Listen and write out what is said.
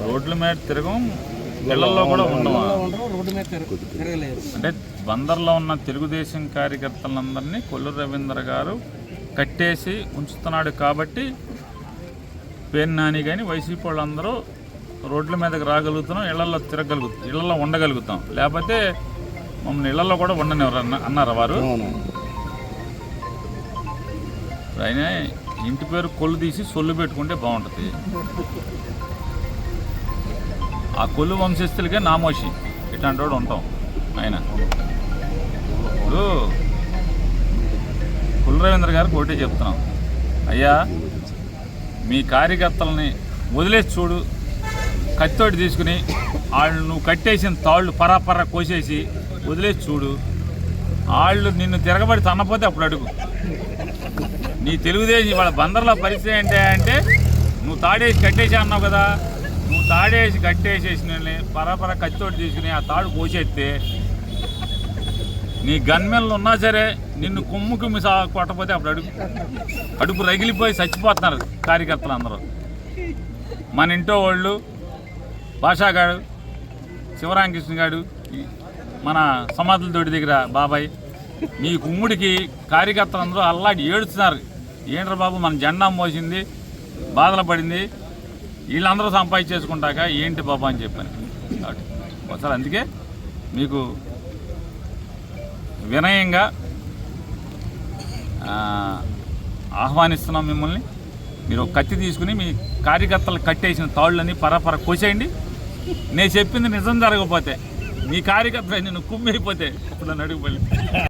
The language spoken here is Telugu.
రోడ్ల మీద తిరగం ఇళ్ళలో కూడా ఉండవా అంటే బందర్లో ఉన్న తెలుగుదేశం కార్యకర్తలందరినీ కొల్లు రవీంద్ర గారు కట్టేసి ఉంచుతున్నాడు కాబట్టి పేరు నాని కానీ వైసీపీ వాళ్ళందరూ రోడ్ల మీదకి రాగలుగుతున్నాం ఇళ్ళలో తిరగలుగుతాం ఇళ్ళలో ఉండగలుగుతాం. లేకపోతే మమ్మల్ని ఇళ్ళలో కూడా ఉండనివ్వరు అన్న అన్నారా వారు? ఆయన ఇంటి పేరు కొల్లు తీసి సొల్లు పెట్టుకుంటే బాగుంటుంది. ఆ కొల్లు వంశస్థులకే నామోషి. ఇట్లాంటి వాడు ఉంటాం. ఆయన. ఇప్పుడు కుల్ రవీంద్ర గారికి ఒకటే చెప్తున్నాం. అయ్యా మీ కార్యకర్తలని వదిలేసి చూడు. కత్తోటి తీసుకుని వాళ్ళు నువ్వు కట్టేసిన తాళ్ళు పరాపరా కోసేసి వదిలేసి చూడు. వాళ్ళు నిన్ను తిరగబడి తన్నపోతే అప్పుడు అడుగు. నీ తెలుగుదేశం వాళ్ళ బందర్ల పరిస్థితి ఏంటి అంటే నువ్వు తాడేసి కట్టేసి అన్నావు కదా. నువ్వు తాడేసి కట్టేసేసిన పరపర కత్తితోటి తీసుకుని ఆ తాడు కోసేస్తే నీ గన్మెన్లు ఉన్నా సరే నిన్ను కొమ్ము కుమ్మి సా కొట్టపోతే అప్పుడు అడుగు. అడుపు రగిలిపోయి చచ్చిపోతున్నారు కార్యకర్తలు అందరూ. మన ఇంటో వాళ్ళు భాషాగాడు శివరామకృష్ణ గాడు మన సమాధుల తోటి దగ్గర బాబాయ్ మీ కుమ్ముడికి కార్యకర్తలందరూ అల్లాడి ఏడుస్తున్నారు. ఏంట్రా బాబు మన జెండా మోసింది బాధలు పడింది వీళ్ళందరూ సంపాదించేసుకుంటాక ఏంటి బాబా అని చెప్పాను. ఒకసారి అందుకే మీకు వినయంగా ఆహ్వానిస్తున్నాం మిమ్మల్ని. మీరు కత్తి తీసుకుని మీ కార్యకర్తలు కట్టేసిన తాళ్ళని పరపర కోసేయండి. నేను చెప్పింది నిజం జరగకపోతే మీ కార్యకర్తలు నేను కుమ్మైపోతే ఇప్పుడు నన్ను అడుగుపల్లి